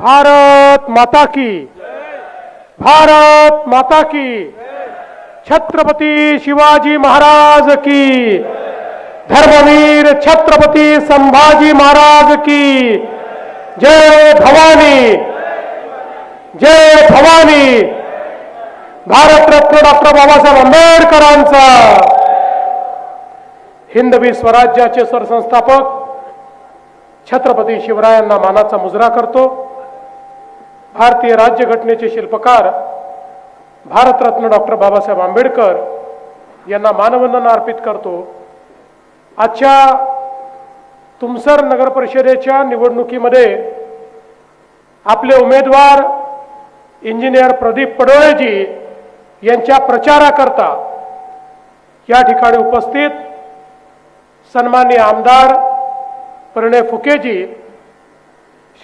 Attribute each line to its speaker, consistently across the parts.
Speaker 1: भारत माता की। भारत माता की। छत्रपती शिवाजी महाराज की। धर्मवीर छत्रपती संभाजी महाराज की। जय भवानी। जय भवानी। भारतरत्न डॉक्टर बाबासाहेब आंबेडकरांचा। हिंदवी स्वराज्याचे सरसंस्थापक छत्रपती शिवरायांना मानाचा मुजरा करतो. भारतीय राज्यघटनेचे शिल्पकार भारतरत्न डॉक्टर बाबासाहेब आंबेडकर यांना मानवंदना अर्पित करतो. आजच्या तुमसर नगर परिषदेच्या निवडणुकीमध्ये आपले उमेदवार इंजिनियर प्रदीप पडोळेजी यांच्या प्रचाराकरता या ठिकाणी उपस्थित सन्मान्य आमदार परिणय फुकेजी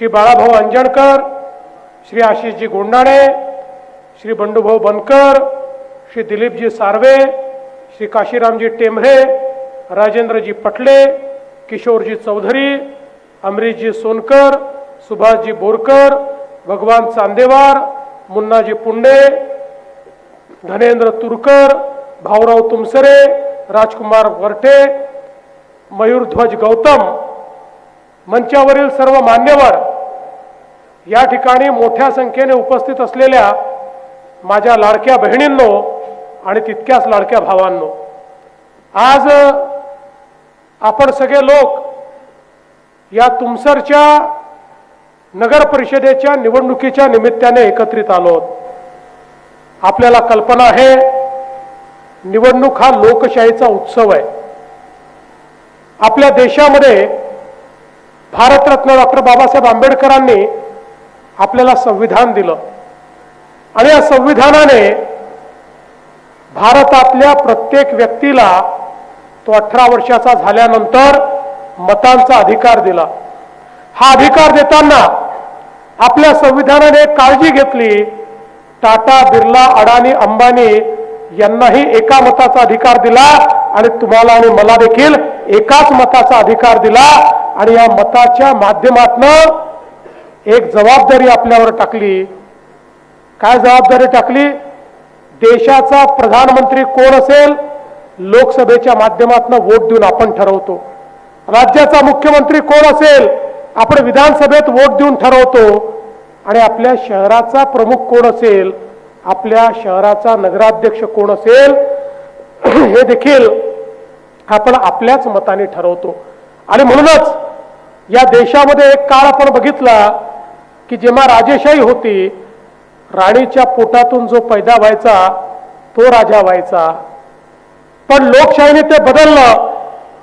Speaker 1: श्री बाळाभाऊ अंजणकर श्री आशिषजी गोंडाणे श्री बंडूभाऊ बनकर श्री दिलीपजी सार्वे श्री काशीरामजी टेंभरे राजेंद्रजी पटले किशोरजी चौधरी अमरीशजी सोनकर सुभाषजी बोरकर भगवान चांदेवार मुन्नाजी पुंडे धनेंद्र तुरकर भाऊराव तुमसरे राजकुमार वरटे मयूरध्वज गौतम मंचावरील सर्व मान्यवर या ठिकाणी मोठ्या संख्येने उपस्थित असलेल्या माझ्या लाडक्या बहिणींनो आणि तितक्याच लाडक्या भावांनो आज आपण सगळे लोक या तुमसरच्या नगर परिषदेच्या निवडणुकीच्या निमित्ताने एकत्रित आलो आहोत. आपल्याला कल्पना आहे निवडणूक हा लोकशाहीचा उत्सव आहे. आपल्या देशामध्ये भारतरत्न डॉक्टर बाबासाहेब आंबेडकरांनी आपल्याला संविधान दिलं. आणि या संविधानाने भारतातल्या प्रत्येक व्यक्तीला तो अठरा वर्षाचा झाल्यानंतर मतांचा अधिकार दिला. हा अधिकार देताना आपल्या संविधानाने काळजी घेतली. टाटा बिर्ला अडाणी अंबानी यांनाही एका मताचा अधिकार दिला आणि तुम्हाला आणि मला देखील एकाच मताचा अधिकार दिला. आणि या मताच्या माध्यमातनं एक जबाबदारी आपल्यावर टाकली. काय जबाबदारी टाकली? देशाचा प्रधानमंत्री कोण असेल? लोकसभेच्या माध्यमातून वोट देऊन आपण ठरवतो. राज्याचा मुख्यमंत्री कोण असेल? आपण विधानसभेत वोट देऊन ठरवतो. आणि आपल्या शहराचा प्रमुख कोण असेल? आपल्या शहराचा नगराध्यक्ष कोण असेल? हे देखील आपण आपल्याच मताने ठरवतो. आणि म्हणूनच या देशामध्ये एक काळ आपण बघितला की जेव्हा राजेशाही होती राणीच्या पोटातून जो पैदा व्हायचा तो राजा व्हायचा. पण लोकशाहीने ते बदललं.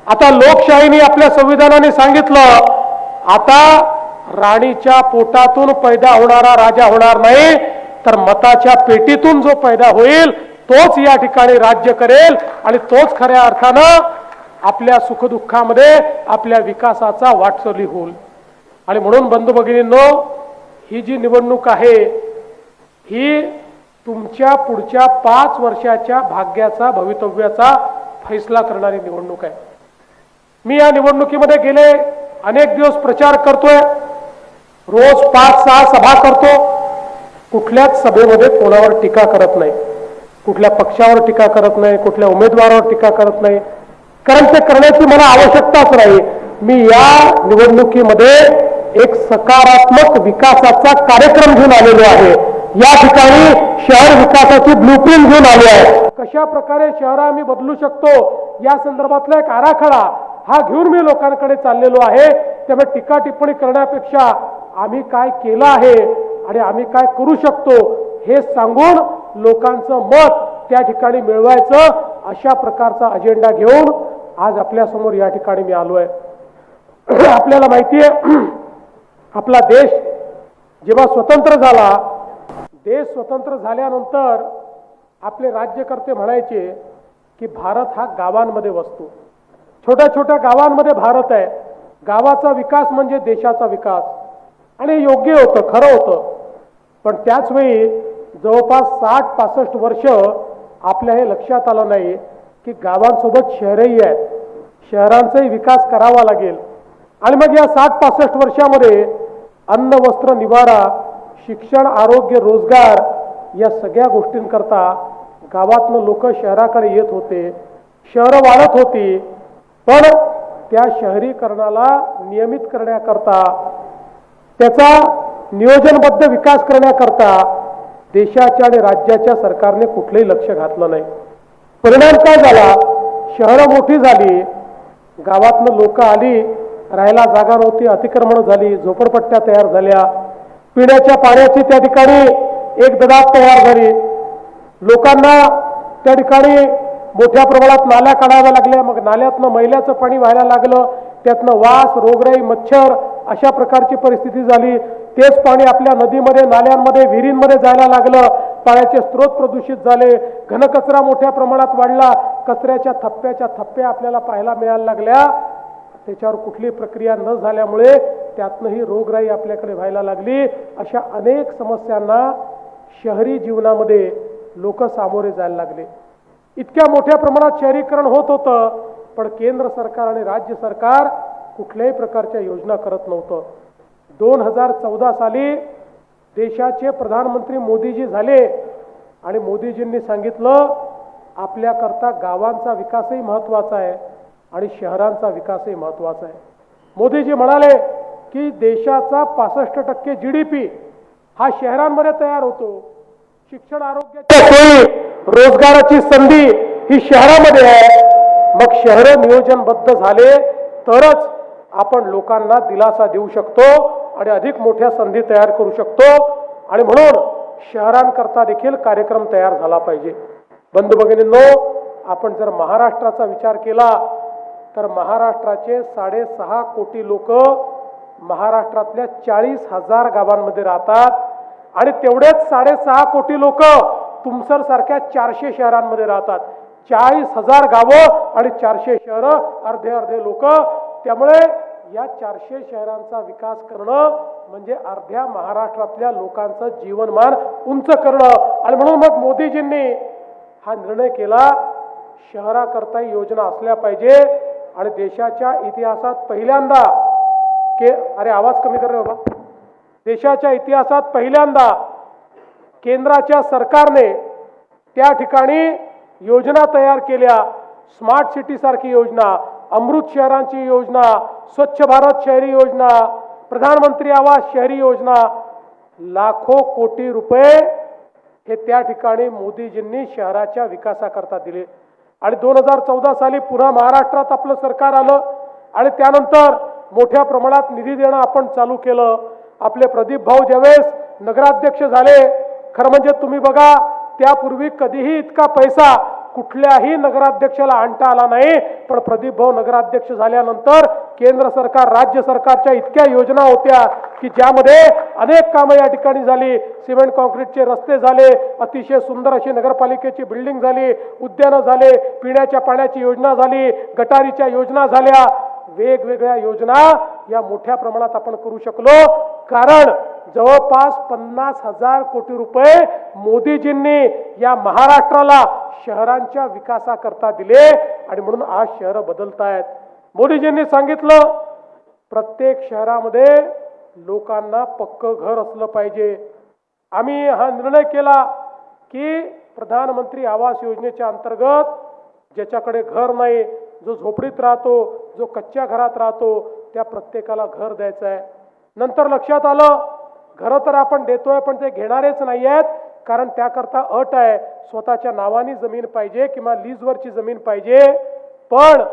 Speaker 1: आता लोकशाहीने आपल्या संविधानाने सांगितलं आता राणीच्या पोटातून पैदा होणारा राजा होणार नाही तर मताच्या पेटीतून जो पैदा होईल तोच या ठिकाणी राज्य करेल आणि तोच खऱ्या अर्थानं आपल्या सुखदुःखामध्ये आपल्या विकासाचा वाटचली होईल. आणि म्हणून बंधू भगिनींनो ही जी निवडणूक आहे ही तुमच्या पुढच्या पाच वर्षाच्या भाग्याचा भवितव्याचा फैसला करणारी निवडणूक आहे. मी या निवडणुकीमध्ये गेले अनेक दिवस प्रचार करतोय रोज पाच सहा सभा करतो. कुठल्याच सभेमध्ये कोणावर टीका करत नाही. कुठल्या पक्षावर टीका करत नाही कुठल्या उमेदवारावर टीका करत नाही. कारण ते करण्याची मला आवश्यकताच नाही. मी या निवडणुकीमध्ये एक सकारात्मक विकासाचा कार्यक्रम घेऊन आलेलो आहे. या ठिकाणी शहर विकासाची ब्लूप्रिंट घेऊन आली आहे. कशा प्रकारे शहर आम्ही बदलू शकतो या संदर्भातला एक आराखडा हा घेऊन मी लोकांकडे चाललेलो आहे. त्यामुळे टीका टिप्पणी करण्यापेक्षा आम्ही काय केलं आहे आणि आम्ही काय करू शकतो हे सांगून लोकांचं मत त्या ठिकाणी मिळवायचं अशा प्रकारचा अजेंडा घेऊन आज आपल्यासमोर या ठिकाणी मी आलो आहे आपल्याला माहिती आहे आपला देश जेव्हा स्वतंत्र झाला देश स्वतंत्र झाल्यानंतर आपले राज्यकर्ते म्हणायचे की भारत हा गावांमध्ये वसतो. छोट्या छोट्या गावांमध्ये भारत आहे. गावाचा विकास म्हणजे देशाचा विकास. आणि योग्य होतं खरं होतं. पण त्याचवेळी जवळपास साठ पासष्ट वर्ष आपल्या हे लक्षात आलं नाही की गावांसोबत शहरही आहेत. शहरांचाही विकास करावा लागेल. आणि मग या साठ पासष्ट वर्षामध्ये अन्न वस्त्र निवारा शिक्षण आरोग्य रोजगार या सगळ्या गोष्टींकरता गावातनं लोक शहराकडे येत होते. शहरं वाढत होती. पण त्या शहरीकरणाला नियमित करण्याकरता त्याचा नियोजनबद्ध विकास करण्याकरता देशाच्या आणि राज्याच्या सरकारने कुठलंही लक्ष घातलं नाही. परिणाम काय झाला? शहरं मोठी झाली. गावातनं लोक आली. राहायला जागा नव्हती अतिक्रमण झाली झोपडपट्ट्या तयार झाल्या. पिण्याच्या पाण्याची त्या ठिकाणी एक ददात तयार झाली. लोकांना त्या ठिकाणी मोठ्या प्रमाणात नाल्या काढाव्या लागल्या. मग नाल्यातनं मैल्याचं पाणी व्हायला लागलं. त्यातनं वास रोगराई मच्छर अशा प्रकारची परिस्थिती झाली. तेच पाणी आपल्या नदीमध्ये नाल्यांमध्ये विहिरींमध्ये जायला लागलं. पाण्याचे स्रोत प्रदूषित झाले. घनकचरा मोठ्या प्रमाणात वाढला. कचऱ्याच्या थप्प्याच्या थप्प्या आपल्याला पाहायला मिळायला लागल्या. त्याच्यावर कुठली प्रक्रिया न झाल्यामुळे त्यातनंही रोगराई आपल्याकडे व्हायला लागली. अशा अनेक समस्यांना शहरी जीवनामध्ये लोक सामोरे जायला लागले. इतक्या मोठ्या प्रमाणात शहरीकरण होत होतं पण केंद्र सरकार आणि राज्य सरकार कुठल्याही प्रकारच्या योजना करत नव्हतं. दोन हजार चौदा साली देशाचे प्रधानमंत्री मोदीजी झाले आणि मोदीजींनी सांगितलं आपल्याकरता गावांचा विकासही महत्त्वाचा आहे. आणि शहरांचा विकासही महत्त्वाचा आहे. मोदीजी म्हणाले की देशाचा पासष्ट टक्के जी डी पी हा शहरांमध्ये तयार होतो. शिक्षण आरोग्याच्या सोयी रोजगाराची संधी ही शहरामध्ये आहे. मग शहर नियोजनबद्ध झाले तरच आपण लोकांना दिलासा देऊ शकतो आणि अधिक मोठ्या संधी तयार करू शकतो. आणि म्हणून शहरांकरता देखील कार्यक्रम तयार झाला पाहिजे. बंधू भगिनींनो आपण जर महाराष्ट्राचा विचार केला तर महाराष्ट्राचे साडेसहा कोटी लोक महाराष्ट्रातल्या चाळीस हजार गावांमध्ये राहतात. आणि तेवढेच साडेसहा कोटी लोक तुमसर सारख्या चारशे शहरांमध्ये राहतात. चाळीस हजार गावं आणि चारशे शहरं अर्धे अर्धे लोक. त्यामुळे या चारशे शहरांचा विकास करणं म्हणजे अर्ध्या महाराष्ट्रातल्या लोकांचं जीवनमान उंच करणं. आणि म्हणून मग मोदीजींनी हा निर्णय केला शहराकरताही योजना असल्या पाहिजे. आणि देशाच्या इतिहासात पहिल्यांदा के अरे आवाज कमी कर रे बाबा. देशाच्या इतिहासात पहिल्यांदा केंद्राच्या सरकारने त्या ठिकाणी योजना तयार केल्या. स्मार्ट सिटीसारखी योजना अमृत शहरांची योजना स्वच्छ भारत शहरी योजना प्रधानमंत्री आवास शहरी योजना लाखो कोटी रुपये हे त्या ठिकाणी मोदीजींनी शहराच्या विकासाकरता दिले. आणि दोन हजार चौदा साली पुन्हा महाराष्ट्रात आपलं सरकार आलं आणि त्यानंतर मोठ्या प्रमाणात निधी देणं आपण चालू केलं. आपले प्रदीप भाऊ ज्यावेळेस नगराध्यक्ष झाले खरं म्हणजे तुम्ही बघा त्यापूर्वी कधीही इतका पैसा कुठल्याही नगराध्यक्षाला आणता आला नाही. पण प्रदीप भाऊ नगराध्यक्ष झाल्यानंतर केंद्र सरकार राज्य सरकारच्या इतक्या योजना होत्या की ज्यामध्ये अनेक कामं या ठिकाणी झाली. सिमेंट कॉन्क्रीटचे रस्ते झाले अतिशय सुंदर अशी नगरपालिकेची बिल्डिंग झाली उद्यानं झाले पिण्याच्या पाण्याची योजना झाली गटारीच्या योजना झाल्या. वेगवेगळ्या योजना या मोठ्या प्रमाणात आपण करू शकलो. कारण जवळपास पन्नास हजार कोटी रुपये मोदीजींनी या महाराष्ट्राला शहरांच्या विकासाकरता दिले आणि म्हणून आज शहरं बदलतायत. मोदीजींनी सांगितलं प्रत्येक शहरामध्ये लोकांना पक्क घर असलं पाहिजे. आम्ही हा निर्णय केला की प्रधानमंत्री आवास योजनेच्या अंतर्गत ज्याच्याकडे घर नाही जो झोपडीत राहतो जो कच्च्या घरात राहतो त्या प्रत्येकाला घर द्यायचं आहे. नंतर लक्षात आलं घरं तर आपण देतोय पण ते घेणारेच नाही आहेत कारण त्याकरता अट आहे. स्वतःच्या नावानी जमीन पाहिजे किंवा लीजवरची जमीन पाहिजे. पण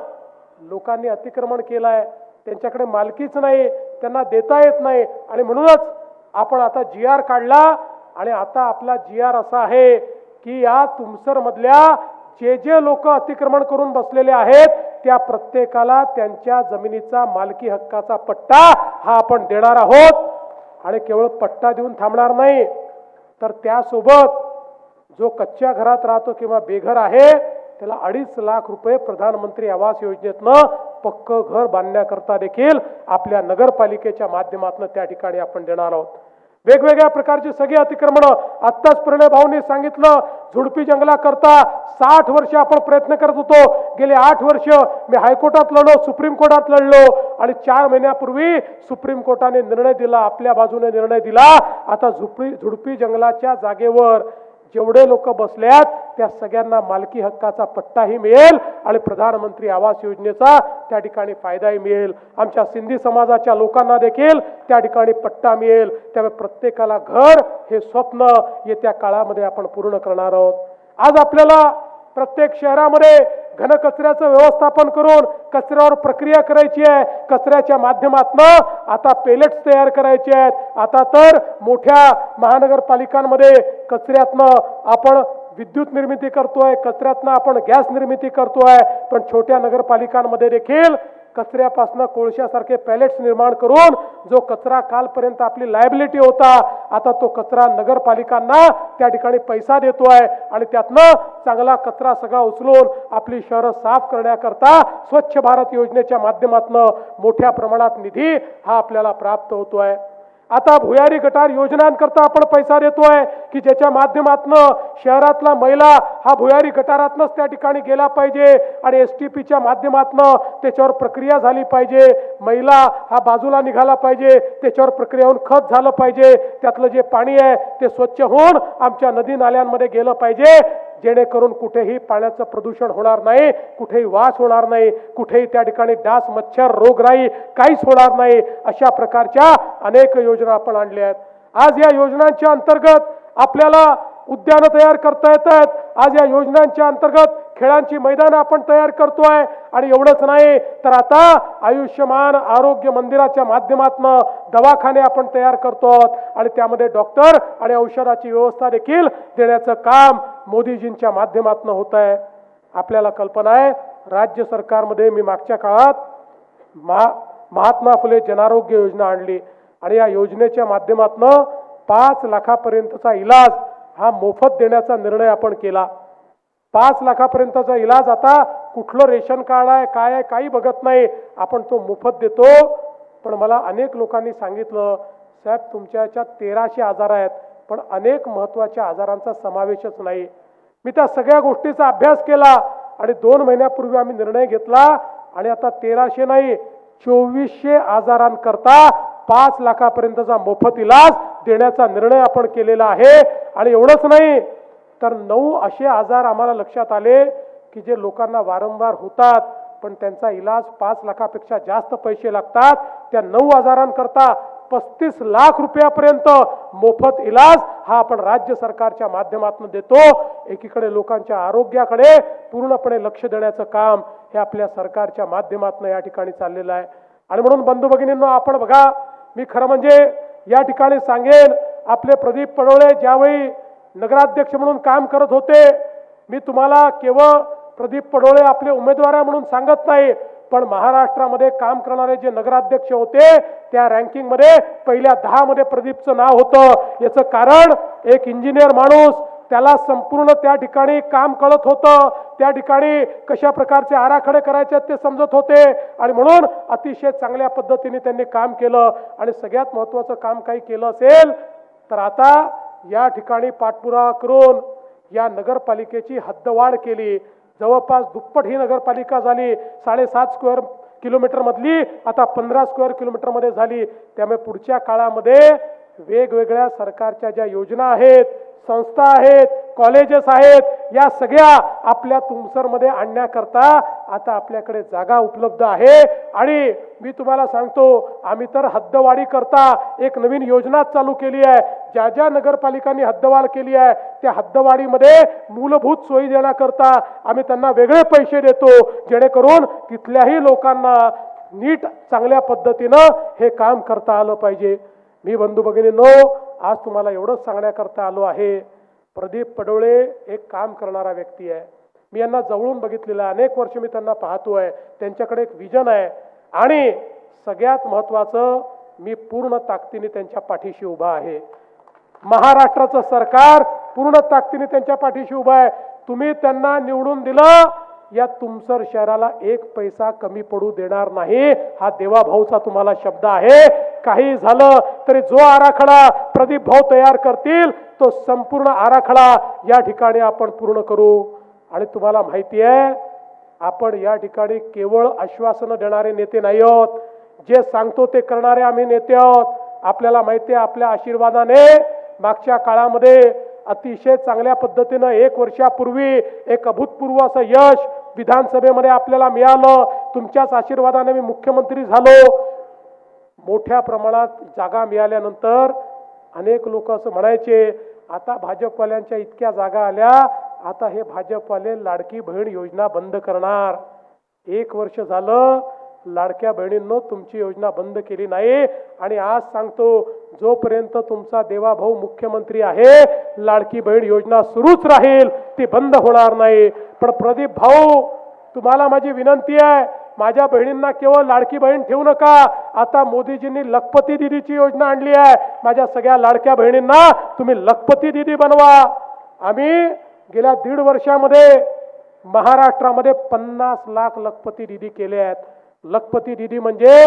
Speaker 1: लोकांनी अतिक्रमण केलं आहे त्यांच्याकडे मालकीच नाही. त्यांना देता येत नाही. आणि म्हणूनच आपण आता जी आर काढला. आणि आता आपला जी आर असा आहे की या तुमसरमधल्या जे जे लोक अतिक्रमण करून बसलेले आहेत त्या प्रत्येकाला त्यांच्या जमिनीचा मालकी हक्काचा पट्टा हा आपण देणार आहोत. आणि केवळ पट्टा देऊन थांबणार नाही. तर त्यासोबत जो कच्च्या घरात राहतो किंवा बेघर आहे त्याला अडीच लाख रुपये प्रधानमंत्री आवास योजनेतनं पक्क घर बांधण्याकरता देखील आपल्या नगरपालिकेच्या माध्यमातून त्या ठिकाणी आपण देणार आहोत. वेगवेगळ्या प्रकारची सगळी अतिक्रमणं आत्ताच प्रणय भाऊंनी सांगितलं. झुडपी जंगला करता साठ वर्ष आपण प्रयत्न करत होतो. गेले आठ वर्ष मी हायकोर्टात लढलो सुप्रीम कोर्टात लढलो आणि चार महिन्यापूर्वी सुप्रीम कोर्टाने निर्णय दिला आपल्या बाजूने निर्णय दिला. आता झुपडी झुडपी जंगलाच्या जागेवर जेवढे लोक बसल्यात त्या सगळ्यांना मालकी हक्काचा पट्टाही मिळेल आणि प्रधानमंत्री आवास योजनेचा त्या ठिकाणी फायदाही मिळेल. आमच्या सिंधी समाजाच्या लोकांना देखील त्या ठिकाणी पट्टा मिळेल. त्यामुळे प्रत्येकाला घर हे स्वप्न येत्या काळामध्ये आपण पूर्ण करणार आहोत. आज आपल्याला प्रत्येक शहरामध्ये घनकचऱ्याचं व्यवस्थापन करून कचऱ्यावर प्रक्रिया करायची आहे. कचऱ्याच्या माध्यमातनं आता पेलेट्स तयार करायचे आहेत. आता तर मोठ्या महानगरपालिकांमध्ये कचऱ्यातनं आपण विद्युत निर्मिती करतोय कचऱ्यातनं आपण गॅस निर्मिती करतोय. पण छोट्या नगरपालिकांमध्ये देखील कचऱ्यापासून कोळशासारखे पॅलेट्स निर्माण करून जो कचरा कालपर्यंत आपली लायबिलिटी होता आता तो कचरा नगरपालिकांना त्या ठिकाणी पैसा देतोय आणि त्यातनं चांगला कचरा सगळा उचलून आपली शहरं साफ करण्याकरता स्वच्छ भारत योजनेच्या माध्यमातून मोठ्या प्रमाणात निधी हा आपल्याला प्राप्त होतोय. आता भुयारी गटार योजनांकरता आपण पैसा देतोय की ज्याच्या माध्यमातनं शहरातला महिला हा भुयारी गटारातनंच त्या ठिकाणी गेला पाहिजे आणि एस टी पीच्या माध्यमातनं त्याच्यावर प्रक्रिया झाली पाहिजे. महिला हा बाजूला निघाला पाहिजे त्याच्यावर प्रक्रिया होऊन खत झालं पाहिजे त्यातलं जे पाणी आहे ते स्वच्छ होऊन आमच्या नदी नाल्यांमध्ये गेलं पाहिजे. जेणेकरून कुठेही पाण्याचं प्रदूषण होणार नाही कुठेही वास होणार नाही कुठेही त्या ठिकाणी डास मच्छर रोगराई काहीच होणार नाही अशा प्रकारच्या अनेक योजना आपण आणल्या आहेत. आज या योजनांच्या अंतर्गत आपल्याला उद्यानं तयार करता येतात आज या योजनांच्या अंतर्गत खेळांची मैदानं आपण तयार करतोय. आणि एवढंच नाही तर आता आयुष्यमान आरोग्य मंदिराच्या माध्यमातनं दवाखाने आपण तयार करतो आणि त्यामध्ये डॉक्टर आणि औषधाची व्यवस्था देखील देण्याचं काम मोदीजींच्या माध्यमातनं होत आहे आपल्याला कल्पना आहे राज्य सरकारमध्ये मी मागच्या काळात महा महात्मा फुले जनारोग्य योजना आणली. आणि या योजनेच्या माध्यमातनं पाच लाखापर्यंतचा इलाज हा मोफत देण्याचा निर्णय आपण केला. पाच लाखापर्यंतचा इलाज आता कुठलं रेशन कार्ड आहे काय आहे काही बघत नाही. आपण तो मोफत देतो. पण मला अनेक लोकांनी सांगितलं साहेब तुमच्या याच्यात तेराशे आजार आहेत पण अनेक महत्त्वाच्या आजारांचा समावेशच नाही. मी त्या सगळ्या गोष्टीचा अभ्यास केला आणि दोन महिन्यापूर्वी आम्ही निर्णय घेतला आणि आता तेराशे नाही चोवीसशे आजारांकरता पाच लाखापर्यंतचा मोफत इलाज देण्याचा निर्णय आपण केलेला आहे. आणि एवढंच नाही तर नऊ असे आजार आम्हाला लक्षात आले की जे लोकांना वारंवार होतात पण त्यांचा इलाज पाच लाखापेक्षा जास्त पैसे लागतात. त्या नऊ आजारांकरता पस्तीस लाख रुपयापर्यंत मोफत इलाज हा आपण राज्य सरकारच्या माध्यमातून देतो. एकीकडे लोकांच्या आरोग्याकडे पूर्णपणे लक्ष देण्याचं काम हे आपल्या सरकारच्या माध्यमातून या ठिकाणी चाललेलं आहे. आणि म्हणून बंधू भगिनींना आपण बघा मी खरं म्हणजे या ठिकाणी सांगेन आपले प्रदीप पडोळे ज्यावेळी नगराध्यक्ष म्हणून काम करत होते. मी तुम्हाला केवळ प्रदीप पडोळे आपले उमेदवार आहे म्हणून सांगत नाही पण महाराष्ट्रामध्ये काम करणारे जे नगराध्यक्ष होते त्या रँकिंगमध्ये पहिल्या दहा मध्ये प्रदीपचं नाव होतं. याचं कारण एक इंजिनियर माणूस त्याला संपूर्ण त्या ठिकाणी काम कळत होतं. त्या ठिकाणी कशा प्रकारचे आराखडे करायचे ते समजत होते. आणि म्हणून अतिशय चांगल्या पद्धतीने त्यांनी काम केलं. आणि सगळ्यात महत्त्वाचं काम काही केलं असेल तर आता या ठिकाणी पाठपुरावा करून या नगरपालिकेची हद्दवाढ केली. जवळपास दुप्पट ही नगरपालिका झाली. साडेसात स्क्वेअर किलोमीटरमधली आता पंधरा स्क्वेअर किलोमीटरमध्ये झाली. त्यामुळे पुढच्या काळामध्ये वेगवेगळ्या सरकारच्या ज्या योजना आहेत संस्था आहेत कॉलेजेस आहेत या सगळ्या आपल्या तुमसरमध्ये आणण्याकरता आता आपल्याकडे जागा उपलब्ध आहे. आणि मी तुम्हाला सांगतो आम्ही तर हद्दवाढी करता एक नवीन योजना चालू केली आहे. ज्या ज्या नगरपालिकांनी हद्दवाढ केली आहे त्या हद्दवाढीमध्ये मूलभूत सोयी देण्याकरता आम्ही त्यांना वेगळे पैसे देतो जेणेकरून तिथल्याही लोकांना नीट चांगल्या पद्धतीनं हे काम करता आलं पाहिजे. मी बंधू भगिनींनो आज तुम्हाला एवढंच सांगण्याकरता आलो आहे. प्रदीप पडोळे एक काम करणारा व्यक्ती आहे. मी यांना जवळून बघितलेलं आहे. अनेक वर्ष मी त्यांना पाहतो आहे. त्यांच्याकडे एक विजन आहे. आणि सगळ्यात महत्त्वाचं मी पूर्ण ताकदीने त्यांच्या पाठीशी उभा आहे. महाराष्ट्राचं सरकार पूर्ण ताकदीने त्यांच्या पाठीशी उभं आहे. तुम्ही त्यांना निवडून दिलं या तुमसर शहराला एक पैसा कमी पडू देणार नाही. हा देवाभाऊचा तुम्हाला शब्द आहे. काही झालं तरी जो आराखडा प्रदीप भाऊ तयार करतील तो संपूर्ण आराखडा या ठिकाणी आपण पूर्ण करू. आणि तुम्हाला माहिती आहे आपण या ठिकाणी केवळ आश्वासनं देणारे नेते नाही आहोत. जे सांगतो ते करणारे आम्ही नेते आहोत. आपल्याला माहिती आहे आपल्या आशीर्वादाने मागच्या काळामध्ये अतिशय चांगल्या पद्धतीनं एक वर्षापूर्वी एक अभूतपूर्व असं यश विधानसभेमध्ये आपल्याला मिळालं. तुमच्याच आशीर्वादाने मी मुख्यमंत्री झालो. मोठ्या प्रमाणात जागा मिळाल्यानंतर अनेक लोक असं म्हणायचे आता भाजपवाल्यांच्या इतक्या जागा आल्या आता हे भाजपवाले लाडकी बहीण योजना बंद करणार. एक वर्ष झालं लाडक्या बहिणींनो तुमची योजना बंद केली नाही. आणि आज सांगतो जोपर्यंत तुमचा देवाभाऊ मुख्यमंत्री आहे लाडकी बहीण योजना सुरूच राहील ती बंद होणार नाही. पण प्रदीप भाऊ तुम्हाला माझी विनंती आहे माझ्या बहिणींना केवळ लाडकी बहीण ठेवू नका. आता मोदीजींनी लखपती दिदीची योजना आणली आहे. माझ्या सगळ्या लाडक्या बहिणींना तुम्ही लखपती दिदी बनवा. आम्ही गेल्या दीड वर्षामध्ये महाराष्ट्रामध्ये पन्नास लाख लखपती दिदी केले आहेत. लखपती दिदी म्हणजे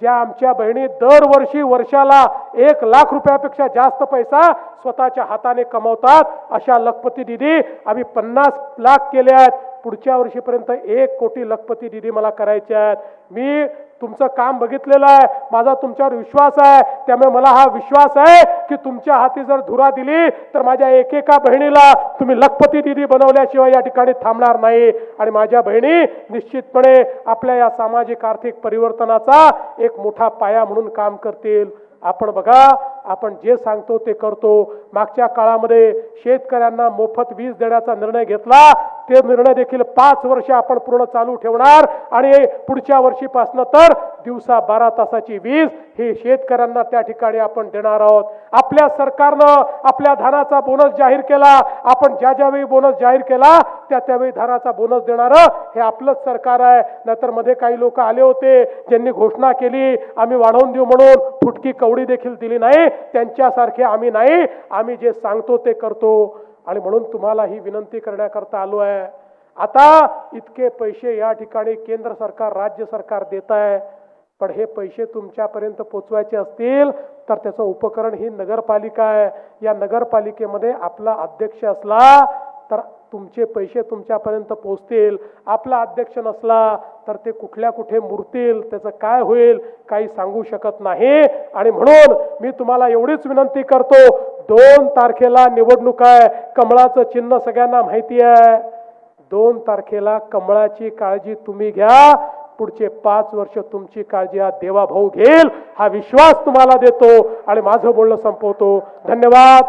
Speaker 1: ज्या आमच्या बहिणी दरवर्षी वर्षाला एक लाख रुपयापेक्षा जास्त पैसा स्वतःच्या हाताने कमवतात अशा लखपती दिदी आम्ही पन्नास लाख केले आहेत. पुढच्या वर्षीपर्यंत एक कोटी लखपती दिदी मला करायच्या आहेत. मी तुमचं काम बघितलेलं आहे. माझा तुमच्यावर विश्वास आहे. त्यामुळे मला हा विश्वास आहे की तुमच्या हाती जर धुरा दिली तर माझ्या एकेका बहिणीला तुम्ही लखपती दिदी बनवल्याशिवाय या ठिकाणी थांबणार नाही. आणि माझ्या बहिणी निश्चितपणे आपल्या या सामाजिक आर्थिक परिवर्तनाचा एक मोठा पाया म्हणून काम करतील. आपण बघा आपण जे सांगतो ते करतो. मागच्या काळामध्ये शेतकऱ्यांना मोफत वीज देण्याचा निर्णय घेतला. ते निर्णय देखील पाच वर्ष आपण पूर्ण चालू ठेवणार. आणि पुढच्या वर्षीपासनं तर दिवसा बारा तासाची वीज ही शेतकऱ्यांना त्या ठिकाणी आपण देणार आहोत. आपल्या सरकारनं आपल्या धानाचा बोनस जाहीर केला. आपण ज्या ज्यावेळी बोनस जाहीर केला त्या त्यावेळी धानाचा बोनस देणारं हे आपलंच सरकार आहे. नाहीतरमध्ये काही लोक आले होते ज्यांनी घोषणा केली आम्ही वाढवून देऊ म्हणून फुटकी कवडी देखील दिली नाही. त्यांच्यासारखे आम्ही नाही. आम्ही जे सांगतो ते करतो. आणि म्हणून तुम्हाला ही विनंती करण्याकरता आलो आहे. आता इतके पैसे या ठिकाणी केंद्र सरकार राज्य सरकार देत आहे. पण हे पैसे तुमच्यापर्यंत पोचवायचे असतील तर त्याचं उपकरण ही नगरपालिका आहे. या नगरपालिकेमध्ये आपला अध्यक्ष असला तर तुमचे पैसे तुमच्यापर्यंत पोचतील. आपला अध्यक्ष नसला तर ते कुठल्या कुठे मुरतील त्याचं काय होईल काही सांगू शकत नाही. आणि म्हणून मी तुम्हाला एवढीच विनंती करतो दोन तारखेला निवडणूक आहे कमळाचं चिन्ह सगळ्यांना माहिती आहे. दोन तारखेला कमळाची काळजी तुम्ही घ्या पुढचे पाच वर्ष तुमची काळजी हा देवाभाऊ घेईल हा विश्वास तुम्हाला देतो आणि माझं बोलणं संपवतो. धन्यवाद.